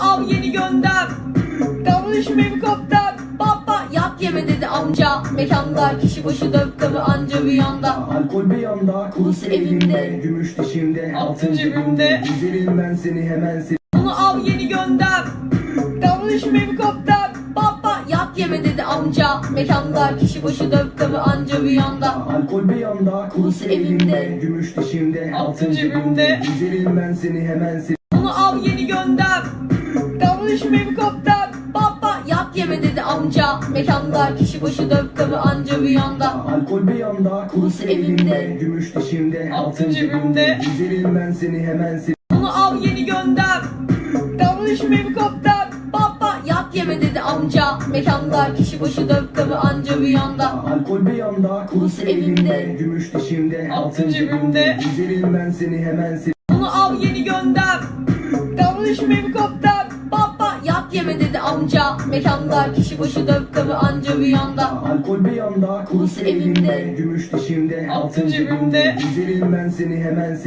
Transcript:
al yeni gönder. Davranışım helikopter. Baba yat yeme dedi amca. Mekanda kişi başı dört kabı anca bir yanda. Alkol bir yanda, kurusu elimde, elimde, gümüş dişimde, altın cebimde. Güzelim ben seni hemen seni. Bunu al yeni gönder. Davranışım helikopter. Baba yat yeme dedi amca. Mekanda kişi başı dört kabı anca bir yanda. Alkol bir yanda, kurusu elimde, elimde, gümüş dişimde, altın cebimde. Güzelim ben seni hemen seni. Davranışım helikopter. Baba yat yeme dedi amca. Mekanda kişi başı dört kabı anca bir yanda. Alkol bir yanda, kurusu elimde, elimde, gümüş dişimde, altın cebimde. Güzelim ben seni hemen seni. Bunu al yeni gönder. Davranışım helikopter. Baba yat yeme dedi amca. Mekanda kişi başı dört kabı anca bir yanda. Alkol bir yanda, kurusu elimde, elimde, gümüş dişimde, altın cebimde. Güzelim ben seni hemen seni. Bunu al yeni gönder. Davranışım helikopter. Baba Mekanda kişi başı dört kabı anca bir yanda. Alkol bir yanda, kurusu elimde, gümüş dişimde, altın cebimde. Güzelim ben seni hemen seni.